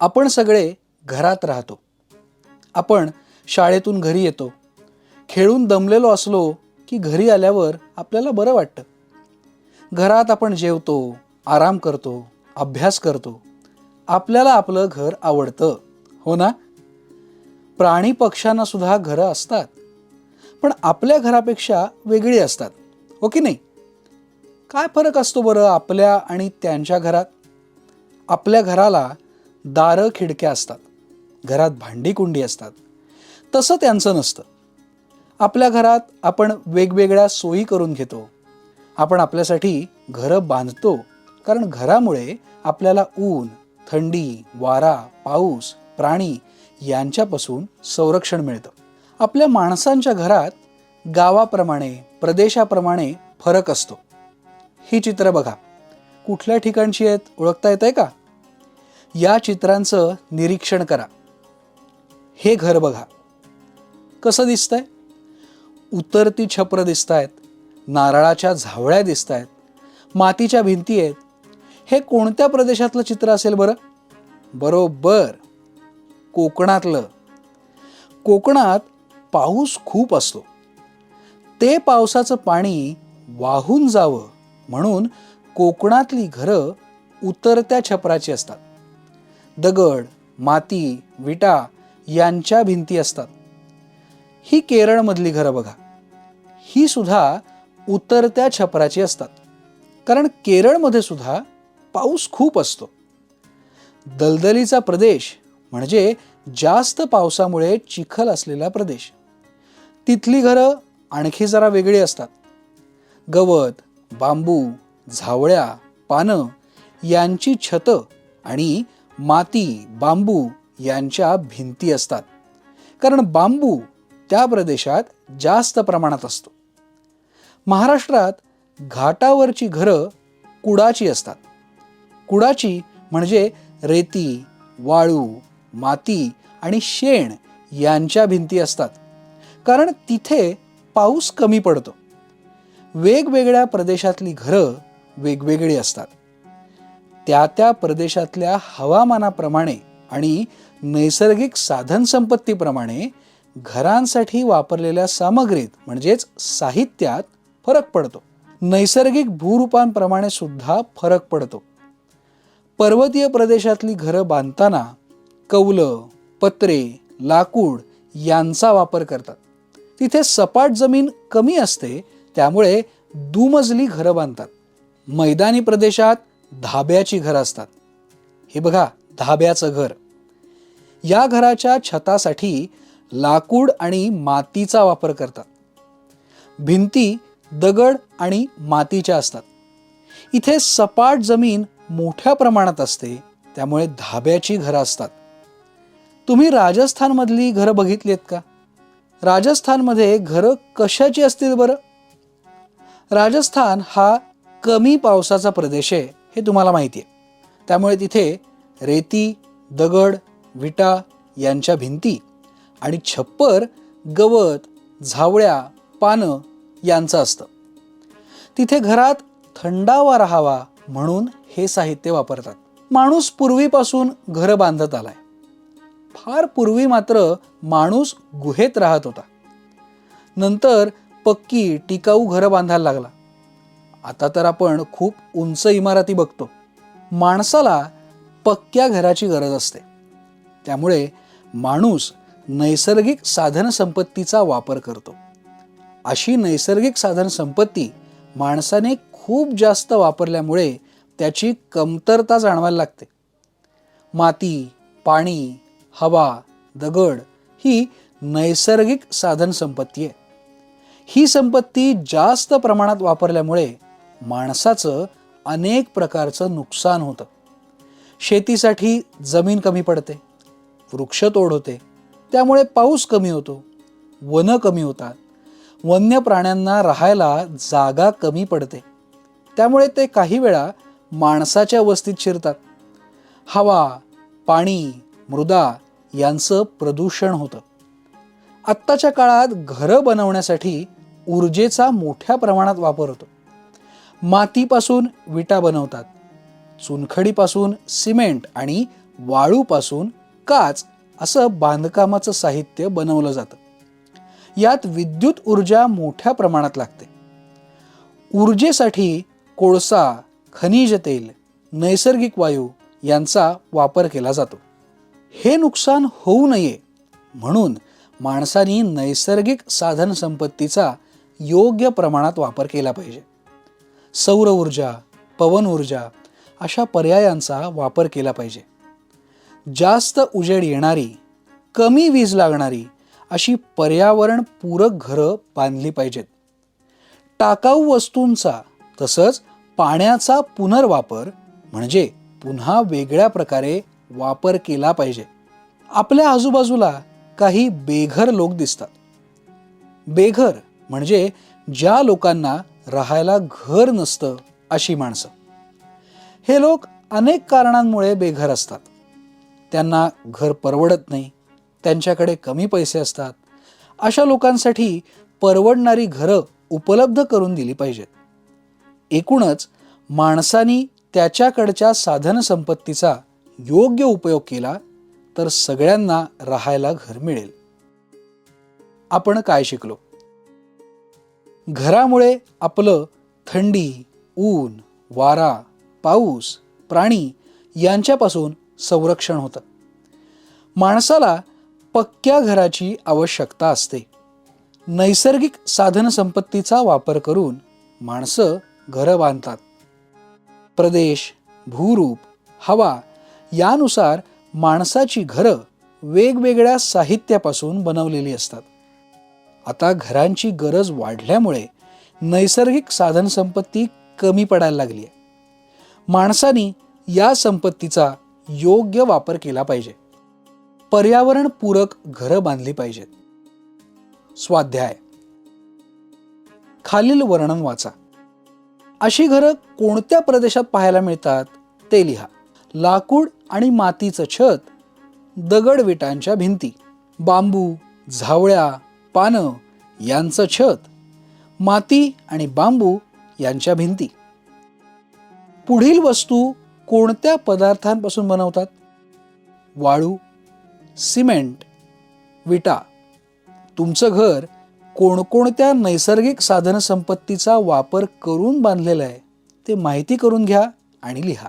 आपण सगळे घरात राहतो. आपण शाळेतून घरी येतो. खेळून दमलेलो असलो की घरी आल्यावर आपल्याला बरं वाटतं. घरात आपण जेवतो आराम करतो अभ्यास करतो. आपल्याला आपलं घर आवडतं. हो ना? प्राणी पक्ष्यांना सुद्धा घरं असतात. पण आपल्या घरापेक्षा वेगळी असतात. हो की नाही? काय फरक असतो बरं आपल्या आणि त्यांच्या घरात? आपल्या घराला दारं खिडक्या असतात. घरात भांडी कुंडी असतात. तसं त्यांचं नसतं. आपल्या घरात आपण वेगवेगळ्या सोयी करून घेतो. आपण आपल्यासाठी घरं बांधतो. कारण घरामुळे आपल्याला ऊन थंडी वारा पाऊस प्राणी यांच्यापासून संरक्षण मिळतं. आपल्या माणसांच्या घरात गावाप्रमाणे प्रदेशाप्रमाणे फरक असतो. ही चित्र बघा. कुठल्या ठिकाणची आहेत? ओळखता येत आहे का? या चित्रांचं निरीक्षण करा. हे घर बघा. कसं दिसतंय? उतरती छपरं दिसत आहेत नारळाच्या झावळ्या दिसत आहेत मातीच्या भिंती आहेत. हे कोणत्या प्रदेशातलं चित्र असेल बरं? बरोबर. कोकणातलं. कोकणात पाऊस खूप असतो. ते पावसाचं पाणी वाहून जावं म्हणून कोकणातली घरं उतरत्या छपराची असतात. दगड माती विटा यांच्या भिंती असतात. ही केरळमधली घरं बघा. ही सुद्धा उतरत्या छपराची असतात. कारण केरळमध्ये सुद्धा पाऊस खूप असतो. दलदलीचा प्रदेश म्हणजे जास्त पावसामुळे चिखल असलेला प्रदेश. तिथली घरं आणखी जरा वेगळी असतात. गवत बांबू झावळ्या पानं यांची छतं आणि माती बांबू यांच्या भिंती असतात. कारण बांबू त्या प्रदेशात जास्त प्रमाणात असतो. महाराष्ट्रात घाटावरची घरं कुडाची असतात. कुडाची म्हणजे रेती वाळू माती आणि शेण यांच्या भिंती असतात. कारण तिथे पाऊस कमी पडतो. वेगवेगळ्या प्रदेशातली घरं वेगवेगळी असतात. त्या त्या प्रदेशातल्या हवामानाप्रमाणे आणि नैसर्गिक साधनसंपत्तीप्रमाणे घरांसाठी वापरलेल्या सामग्रीत म्हणजेच साहित्यात फरक पडतो. नैसर्गिक भूरूपांप्रमाणे सुद्धा फरक पडतो. पर्वतीय प्रदेशातली घरं बांधताना कौलं पत्रे लाकूड यांचा वापर करतात. तिथे सपाट जमीन कमी असते त्यामुळे दुमजली घरं बांधतात. मैदानी प्रदेशात धाब्याची घरं असतात. हे बघा धाब्याचं घर. या घराच्या छतासाठी लाकूड आणि मातीचा वापर करतात. भिंती दगड आणि मातीच्या असतात. इथे सपाट जमीन मोठ्या प्रमाणात असते त्यामुळे धाब्याची घरं असतात. तुम्ही राजस्थानमधली घरं बघितली आहेत का? राजस्थानमध्ये घरं कशाची असतील बरं? राजस्थान हा कमी पावसाचा प्रदेश आहे. हे तुम्हाला माहिती आहे त्यामुळे तिथे रेती दगड विटा यांच्या भिंती आणि छप्पर गवत झावळ्या पानं यांचं असतं. तिथे घरात थंडावा राहावा म्हणून हे साहित्य वापरतात. माणूस पूर्वीपासून घरं बांधत आलाय. फार पूर्वी मात्र माणूस गुहेत राहत होता. नंतर पक्की टिकाऊ घरं बांधायला लागला. आता तर आपण खूप उंच इमारती बघतो. माणसाला पक्क्या घराची गरज असते. त्यामुळे माणूस नैसर्गिक साधनसंपत्तीचा वापर करतो. अशी नैसर्गिक साधनसंपत्ती माणसाने खूप जास्त वापरल्यामुळे त्याची कमतरता जाणवायला लागते. माती पाणी हवा दगड ही नैसर्गिक साधनसंपत्ती आहे. ही संपत्ती जास्त प्रमाणात वापरल्यामुळे माणसाचं अनेक प्रकारचं नुकसान होतं. शेतीसाठी जमीन कमी पडते वृक्षतोड होते त्यामुळे पाऊस कमी होतो वनं कमी होतात वन्य प्राण्यांना राहायला जागा कमी पडते. त्यामुळे ते काही वेळा माणसाच्या वस्तीत शिरतात. हवा पाणी मृदा यांचं प्रदूषण होतं. आत्ताच्या काळात घरं बनवण्यासाठी ऊर्जेचा मोठ्या प्रमाणात वापर होतो. मातीपासून विटा बनवतात. चुनखडीपासून सिमेंट आणि वाळूपासून काच असं बांधकामाचं साहित्य बनवलं जातं. यात विद्युत ऊर्जा मोठ्या प्रमाणात लागते. ऊर्जेसाठी कोळसा खनिज तेल नैसर्गिक वायू यांचा वापर केला जातो. हे नुकसान होऊ नये म्हणून माणसाने नैसर्गिक साधनसंपत्तीचा योग्य प्रमाणात वापर केला पाहिजे. सौर ऊर्जा पवन ऊर्जा अशा पर्यायांचा वापर केला पाहिजे. जास्त उजेड येणारी कमी वीज लागणारी अशी पर्यावरण पूरक घरं बांधली पाहिजेत. टाकाऊ वस्तूंचा तसंच पाण्याचा पुनर्वापर म्हणजे पुन्हा वेगळ्या प्रकारे वापर केला पाहिजे. आपल्या आजूबाजूला काही बेघर लोक दिसतात. बेघर म्हणजे ज्या लोकांना राहायला घर नसतं अशी माणसं. हे लोक अनेक कारणांमुळे बेघर असतात. त्यांना घर परवडत नाही त्यांच्याकडे कमी पैसे असतात. अशा लोकांसाठी परवडणारी घरं उपलब्ध करून दिली पाहिजेत. एकूणच माणसानी त्याच्याकडच्या साधनसंपत्तीचा योग्य उपयोग केला तर सगळ्यांना राहायला घर मिळेल. आपण काय शिकलो? घरामुळे आपलं थंडी ऊन वारा पाऊस प्राणी यांच्यापासून संरक्षण होतं. माणसाला पक्क्या घराची आवश्यकता असते. नैसर्गिक साधनसंपत्तीचा वापर करून माणसं घरं बांधतात. प्रदेश भूरूप हवा यानुसार माणसाची घरं वेगवेगळ्या साहित्यापासून बनवलेली असतात. आता घरांची गरज वाढल्यामुळे नैसर्गिक साधनसंपत्ती कमी पडायला लागली आहे. माणसानी या संपत्तीचा योग्य वापर केला पाहिजे. पर्यावरणपूरक घरं बांधली पाहिजेत. स्वाध्याय. खालील वर्णन वाचा. अशी घरं कोणत्या प्रदेशात पाहायला मिळतात ते लिहा. लाकूड आणि मातीचं छत दगड विटांच्या भिंती. बांबू झावळ्या पानं यांचं छत माती आणि बांबू यांच्या भिंती. पुढील वस्तू कोणत्या पदार्थांपासून बनवतात? वाळू सिमेंट विटा. तुमचं घर कोणकोणत्या नैसर्गिक साधनसंपत्तीचा वापर करून बांधलेलं आहे ते माहिती करून घ्या आणि लिहा.